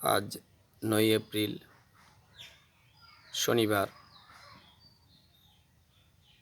আজ নয় এপ্রিল, শনিবার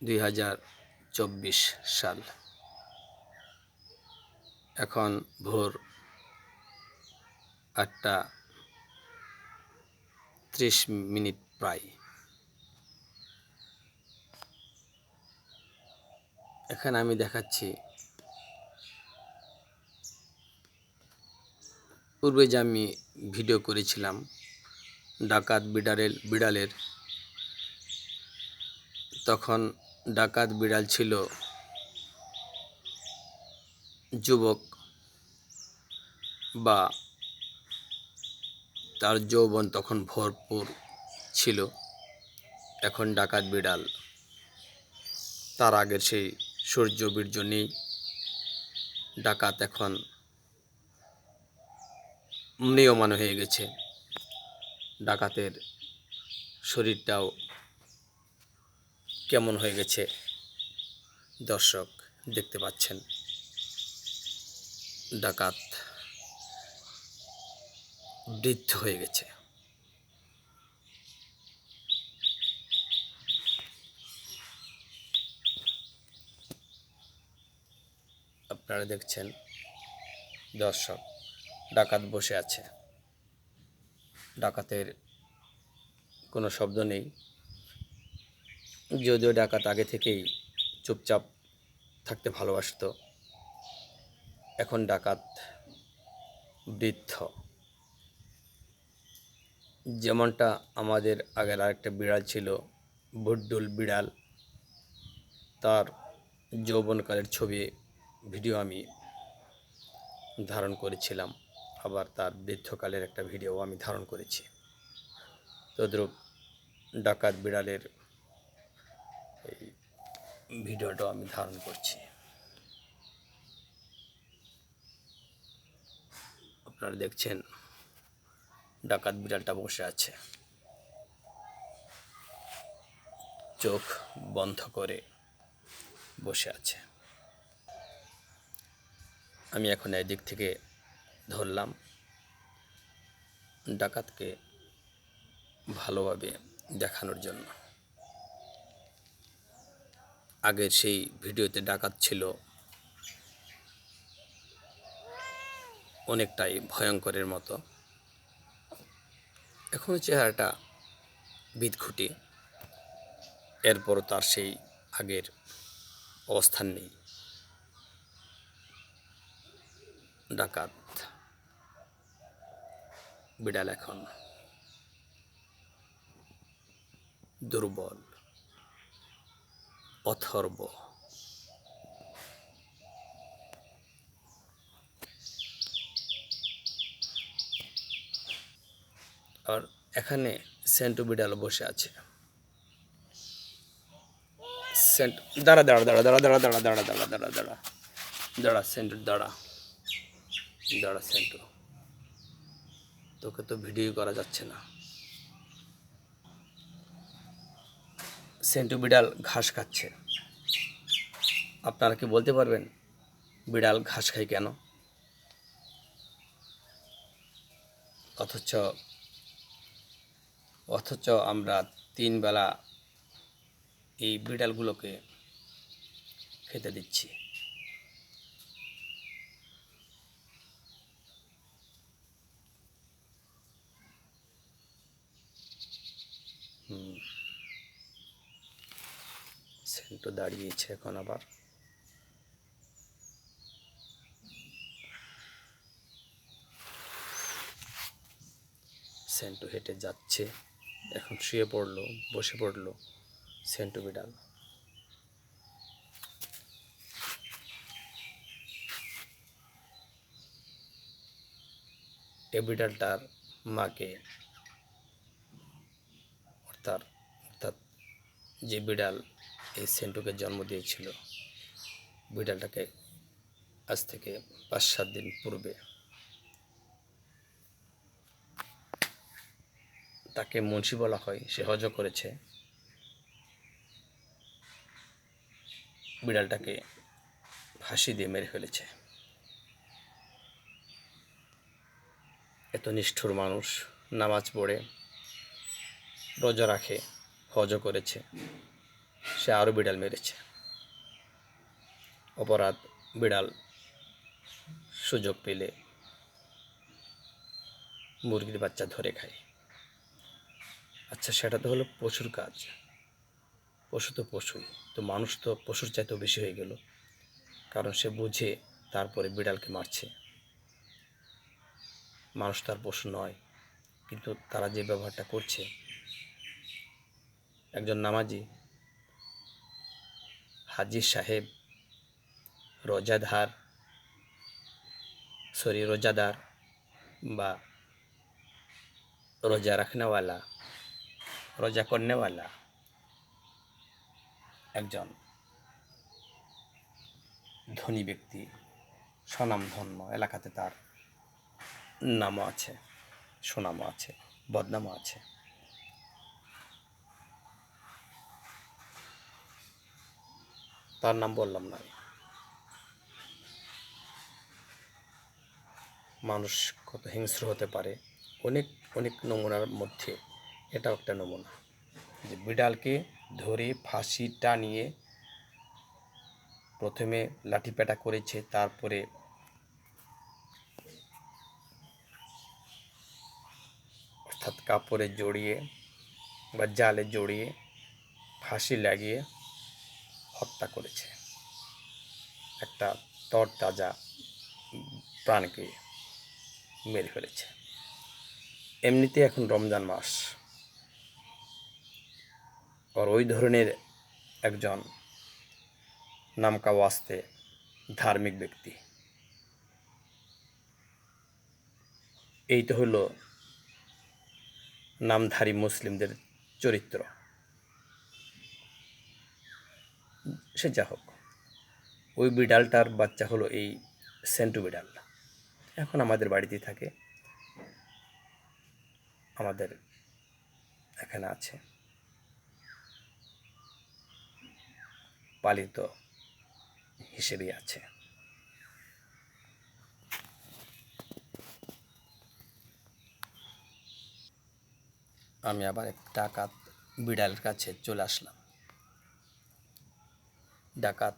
দুই হাজার চব্বিশ সাল। এখন ভোর আটটা ত্রিশ মিনিট প্রায়। এখানে আমি দেখাচ্ছি পূর্বে যে আমি ভিডিও করেছিলাম, ডাকাত বিড়ালের বিড়ালের, তখন ডাকাত বিড়াল ছিল যুবক বা তার যৌবন তখন ভরপুর ছিল। এখন ডাকাত বিড়াল তার আগের সেই সূর্য, বীর্য নেই। ডাকাত এখন নিয়মান হয়ে গেছে। ডাকাতের শরীরটাও কেমন হয়ে গেছে? দর্শক দেখতে পাচ্ছেন। ডাকাত বৃদ্ধ হয়ে গেছে। আপনারা দেখছেন দর্শক ডাকাত বসে আছে। ডাকাতের কোনো শব্দ নেই। যদিও ডাকাত আগে থেকেই চুপচাপ থাকতে ভালোবাসতো। এখন ডাকাত বৃদ্ধ। যেমনটা আমাদের আগের আরেকটা বিড়াল ছিল বুড্ডুল বিড়াল, তার যৌবনকালের ছবি, ভিডিও আমি ধারণ করেছিলাম। আবার তার বৃদ্ধকালের একটা ভিডিও আমি ধারণ করেছি। তদ্রূপ ডাকাত বিড়ালের এই ভিডিওটাও আমি ধারণ করছি। আপনারা দেখছেন ডাকাত বিড়ালটা বসে আছে। চোখ বন্ধ করে বসে আছে। আমি এখন দিক থেকে ধরলাম। ডাকাতকে ভালোভাবে দেখানোর জন্য। আগের সেই ভিডিওতে ডাকাত ছিল অনেকটাই ভয়ঙ্করের মতো। এখনও চেহারাটা বিদঘুটে। এরপরও তার সেই আগের অবস্থান নেই। ডাকাত বিড়াল এখন দুর্বল অথর্ব আর এখানে সেন্টু বিড়াল বসে আছে সেন্ট দাঁড়া দাঁড়া দাঁড়া দাঁড়া দাঁড়া দাঁড়া দাঁড়া দাঁড়া দাঁড়া দাঁড়া দাঁড়া সেন্টু দাঁড়া দাঁড়া সেন্টু তোকে তো ভিডিও করা যাচ্ছে না। সেন্টু বিড়াল ঘাস খাচ্ছে। আপনারা কি বলতে পারবেন, বিড়াল ঘাস খায় কেন? অথচ অথচ আমরা তিন বেলা এই বিড়ালগুলোকে খেতে দিচ্ছি। সেন্টু দাঁড়িয়েছে এখন আবার। সেন্টু হেঁটে যাচ্ছে, এখন শুয়ে পড়ল, বসে পড়ল সেন্টু বিড়াল। এ বিড়ালটার মাকে অর্থাৎ অর্থাৎ যে বিড়াল, এই সেন্টুকে জন্ম দিয়েছিল, বিড়ালটাকে আজ থেকে পাঁচ সাত দিন পূর্বে তাকে মুন্সি বলা হয়, সে হজ করেছে। বিড়ালটাকে ফাঁসি দিয়ে মেরে ফেলেছে। এত নিষ্ঠুর মানুষ, নামাজ পড়ে রোজা রাখে, হজও করেছে। সে আরও বিড়াল মেরেছে। অপরাধ বিড়াল সুযোগ পেলে মুরগির বাচ্চা ধরে খায়। আচ্ছা সেটা তো হলো পশুর কাজ। পশু তো পশুই, তো মানুষ তো পশুর চাইতেও বেশি হয়ে গেল। কারণ সে বুঝে তারপরে বিড়ালকে মারছে। মানুষ তার পশু নয়, কিন্তু তারা যে ব্যবহারটা করছে একজন নামাজি, হাজি সাহেব রোজাধার সরি, রোজাদার বা রোজা রাখনেওয়ালা, রোজা করনেওয়ালা একজন ধনী ব্যক্তি, স্বনামধন্য, এলাকাতে তার নামও আছে, সুনামও আছে, বদনামও আছে। তার নাম বললাম না। মানুষ কত হিংস্র হতে পারে। অনেক অনেক নমুনার মধ্যে এটাও একটা নমুনা। যে বিড়ালকে ধরে ফাঁসি টানিয়ে প্রথমে লাঠিপেটা করেছে, তারপরে অর্থাৎ কাপড়ে জড়িয়ে বা জালে জড়িয়ে ফাঁসি লাগিয়ে হত্যা করেছে। একটা তরতাজা প্রাণকে মেরে ফেলেছে। এমনিতে এখন রমজান মাস। আর ওই ধরনের একজন নামকা ওয়াস্তে ধার্মিক ব্যক্তি। এই তো হলো নামধারী মুসলিমদের চরিত্র। সে যা হোক। ওই বিড়ালটার বাচ্চা হলো এই সেন্টু বিড়াল। এখন আমাদের বাড়িতেই থাকে। আমাদের এখানে আছে। পালিত হিসেবেই আছে। আমি আবার এক ডাকাত বিড়ালের কাছে চলে আসলাম। ডাকাত।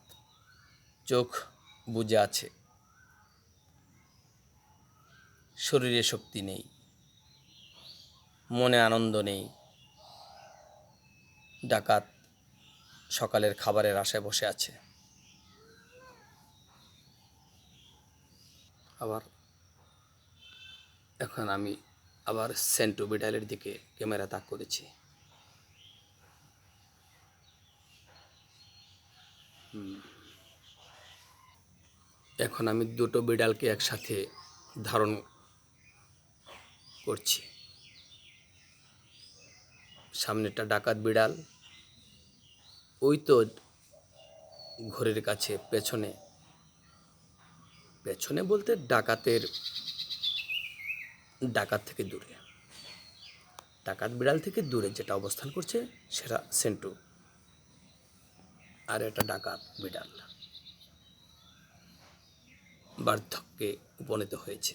চোখ বুজে আছে। শরীরে শক্তি নেই। মনে আনন্দ নেই। ডাকাত সকালের খাবারের আশায় বসে আছে। আবার এখন আমি আবার সেন্টু বিড়ালের দিকে ক্যামেরা তাক করেছি। এখন আমি দুটো বিড়ালকে একসাথে ধারণ করছি। সামনেটা ডাকাত বিড়াল, ওই তো ঘরের কাছে, পেছনে। পেছনে বলতে ডাকাতের, ডাকাত থেকে দূরে। ডাকাত বিড়াল থেকে দূরে যেটা অবস্থান করছে, সেটা সেন্টু। আর এটা ডাকাত বিড়াল। বার্ধক্যে উপনীত হয়েছে।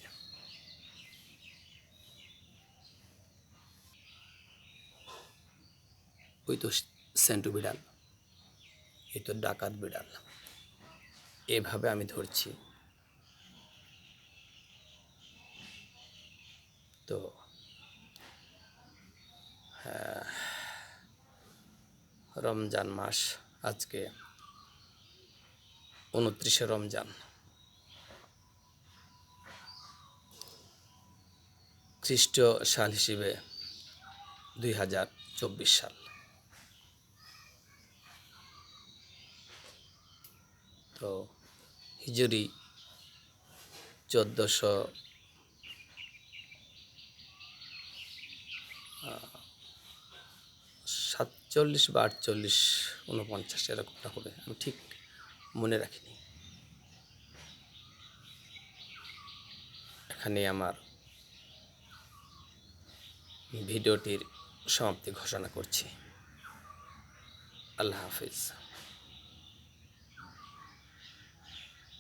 ওই তো সেন্টু বিড়াল এই তো ডাকাত বিড়াল। এভাবে আমি ধরছি। তো হ্যাঁ, রমজান মাস আজকে উনত্রিশে রমজান। খ্রিস্ট সাল হিসেবে দুই হাজার চব্বিশ সাল। তো হিজুরি চোদ্দোশো সাতচল্লিশ বা আটচল্লিশ উনপঞ্চাশ এরকমটা হবে। আমি ঠিক মনে রাখিনি। এখানে আমার ভিডিওটির সমাপ্তি ঘোষণা করছি। আল্লাহ হাফিজ।